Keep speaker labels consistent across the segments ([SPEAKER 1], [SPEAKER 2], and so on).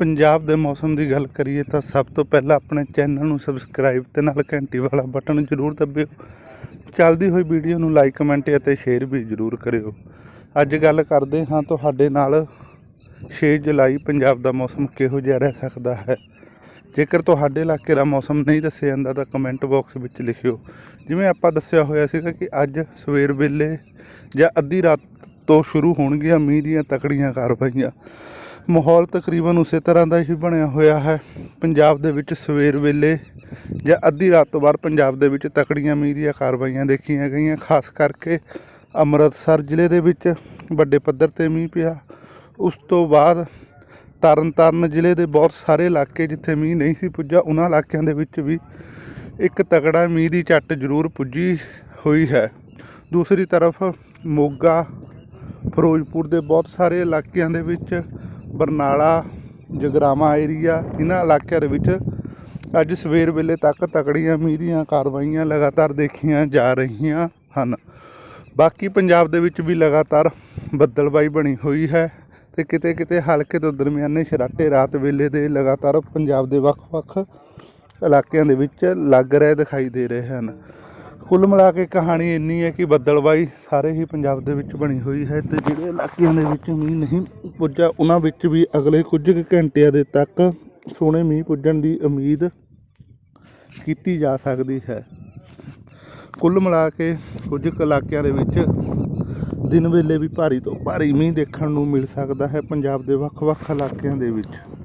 [SPEAKER 1] ਪੰਜਾਬ ਦੇ ਮੌਸਮ ਦੀ ਗੱਲ ਕਰੀਏ ਤਾਂ ਸਭ ਤੋਂ ਪਹਿਲਾਂ ਆਪਣੇ ਚੈਨਲ ਨੂੰ ਸਬਸਕ੍ਰਾਈਬ ਤੇ ਨਾਲ ਘੰਟੀ ਵਾਲਾ ਬਟਨ ਜ਼ਰੂਰ ਦਬਿਓ। ਚੱਲਦੀ ਹੋਈ ਵੀਡੀਓ ਨੂੰ ਲਾਈਕ ਕਮੈਂਟ ਅਤੇ ਸ਼ੇਅਰ ਵੀ ਜ਼ਰੂਰ ਕਰਿਓ। ਅੱਜ ਗੱਲ ਕਰਦੇ ਹਾਂ ਤੁਹਾਡੇ ਨਾਲ 6 ਜੁਲਾਈ ਪੰਜਾਬ ਦਾ ਮੌਸਮ ਕਿਹੋ ਜਿਹਾ ਰਹਿ ਸਕਦਾ ਹੈ। ਜੇਕਰ ਤੁਹਾਡੇ ਇਲਾਕੇ ਦਾ ਮੌਸਮ ਨਹੀਂ ਦੱਸਿਆ ਜਾਂਦਾ ਤਾਂ ਕਮੈਂਟ ਬਾਕਸ ਵਿੱਚ ਲਿਖਿਓ। ਜਿਵੇਂ ਆਪਾਂ ਦੱਸਿਆ ਹੋਇਆ ਸੀਗਾ ਕਿ ਅੱਜ ਸਵੇਰ ਵੇਲੇ ਜਾਂ ਅੱਧੀ ਰਾਤ ਤੋਂ ਸ਼ੁਰੂ ਹੋਣਗੀਆਂ ਮੀਂਹ ਦੀਆਂ ਤਕੜੀਆਂ ਕਾਰਵਾਈਆਂ। ਮਾਹੌਲ ਤਕਰੀਬਨ ਉਸੇ ਤਰ੍ਹਾਂ ਦਾ ਹੀ ਬਣਿਆ ਹੋਇਆ ਹੈ। ਪੰਜਾਬ ਦੇ ਵਿੱਚ ਸਵੇਰ ਵੇਲੇ ਜਾਂ ਅੱਧੀ ਰਾਤ ਤੋਂ ਬਾਅਦ ਪੰਜਾਬ ਦੇ ਵਿੱਚ ਤਕੜੀਆਂ ਮੀਂਹ ਦੀਆਂ ਕਾਰਵਾਈਆਂ ਦੇਖੀਆਂ ਗਈਆਂ, ਖਾਸ ਕਰਕੇ ਅੰਮ੍ਰਿਤਸਰ ਜ਼ਿਲ੍ਹੇ ਦੇ ਵਿੱਚ ਵੱਡੇ ਪੱਧਰ ਤੇ ਮੀਂਹ ਪਿਆ। ਉਸ ਤੋਂ ਬਾਅਦ ਤਰਨਤਾਰਨ ਜ਼ਿਲ੍ਹੇ ਦੇ ਬਹੁਤ ਸਾਰੇ ਇਲਾਕੇ ਜਿੱਥੇ ਮੀਂਹ ਨਹੀਂ ਸੀ ਪੁੱਜਾ ਉਹਨਾਂ ਇਲਾਕਿਆਂ ਦੇ ਵਿੱਚ ਵੀ ਇੱਕ ਤਕੜਾ ਮੀਂਹ ਦੀ ਝੱਟ ਜ਼ਰੂਰ ਪੁੱਜੀ ਹੋਈ ਹੈ। ਦੂਸਰੀ ਤਰਫ ਮੋਗਾ, ਫਿਰੋਜ਼ਪੁਰ ਦੇ ਬਹੁਤ ਸਾਰੇ ਇਲਾਕਿਆਂ ਦੇ ਵਿੱਚ ਬਰਨਾਲਾ, ਜਗਰਾਵਾਂ ਏਰੀਆ ਇਹਨਾਂ ਇਲਾਕਿਆਂ ਦੇ ਵਿੱਚ ਅੱਜ ਸਵੇਰ ਵੇਲੇ ਤੱਕ ਤਕੜੀਆਂ ਮੀਂਹ ਦੀਆਂ ਕਾਰਵਾਈਆਂ ਲਗਾਤਾਰ ਦੇਖੀਆਂ ਜਾ ਰਹੀਆਂ ਹਨ। ਬਾਕੀ ਪੰਜਾਬ ਦੇ ਵਿੱਚ ਵੀ ਲਗਾਤਾਰ ਬੱਦਲਬਾਈ ਬਣੀ ਹੋਈ ਹੈ ਤੇ ਕਿਤੇ ਕਿਤੇ ਹਲਕੇ ਤੋਂ ਦਰਮਿਆਨੇ ਸ਼ਰਾਟੇ ਰਾਤ ਵੇਲੇ ਦੇ ਲਗਾਤਾਰ ਪੰਜਾਬ ਦੇ ਵੱਖ-ਵੱਖ ਇਲਾਕਿਆਂ ਦੇ ਵਿੱਚ ਲੱਗ ਰਹੇ ਦਿਖਾਈ ਦੇ ਰਹੇ ਹਨ। ਕੁੱਲ ਮਿਲਾ ਕੇ ਕਹਾਣੀ ਇੰਨੀ ਹੈ ਕਿ ਬੱਦਲਬਾਈ ਸਾਰੇ ਹੀ ਪੰਜਾਬ ਦੇ ਵਿੱਚ ਬਣੀ ਹੋਈ ਹੈ ਤੇ ਜਿਹੜੇ ਇਲਾਕਿਆਂ ਦੇ ਵਿੱਚ ਮੀਂਹ ਨਹੀਂ ਪੁੱਜਾ ਉਹਨਾਂ ਵਿੱਚ ਵੀ ਅਗਲੇ ਕੁਝ ਕੁ ਘੰਟਿਆਂ ਦੇ ਤੱਕ ਸੋਹਣੇ ਮੀਂਹ ਪੁੱਜਣ ਦੀ ਉਮੀਦ ਕੀਤੀ ਜਾ ਸਕਦੀ ਹੈ। ਕੁੱਲ ਮਿਲਾ ਕੇ ਕੁਝ ਕੁ ਇਲਾਕਿਆਂ ਦੇ ਵਿੱਚ ਦਿਨ ਵੇਲੇ ਵੀ ਭਾਰੀ ਤੋਂ ਭਾਰੀ ਮੀਂਹ ਦੇਖਣ ਨੂੰ ਮਿਲ ਸਕਦਾ ਹੈ ਪੰਜਾਬ ਦੇ ਵੱਖ-ਵੱਖ ਇਲਾਕਿਆਂ ਦੇ ਵਿੱਚ।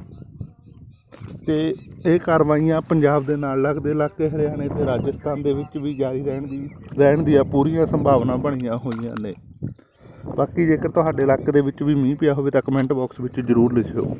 [SPEAKER 1] ਤੇ ਇਹ ਕਾਰਵਾਈਆਂ ਪੰਜਾਬ ਦੇ ਨਾਲ ਲੱਗਦੇ ਇਲਾਕੇ ਹਰਿਆਣੇ ਤੇ ਰਾਜਸਥਾਨ ਦੇ ਵਿੱਚ ਵੀ ਜਾਰੀ ਰਹਿਣ ਦੀ, ਰਹਿਣ ਦੀਆਂ ਪੂਰੀਆਂ ਸੰਭਾਵਨਾ ਬਣੀਆਂ ਹੋਈਆਂ ਨੇ। ਬਾਕੀ ਜੇਕਰ ਤੁਹਾਡੇ ਇਲਾਕੇ ਦੇ ਵਿੱਚ ਵੀ ਮੀਂਹ ਪਿਆ ਹੋਵੇ ਤਾਂ ਕਮੈਂਟ ਬਾਕਸ ਵਿੱਚ ਜ਼ਰੂਰ ਲਿਖਿਓ।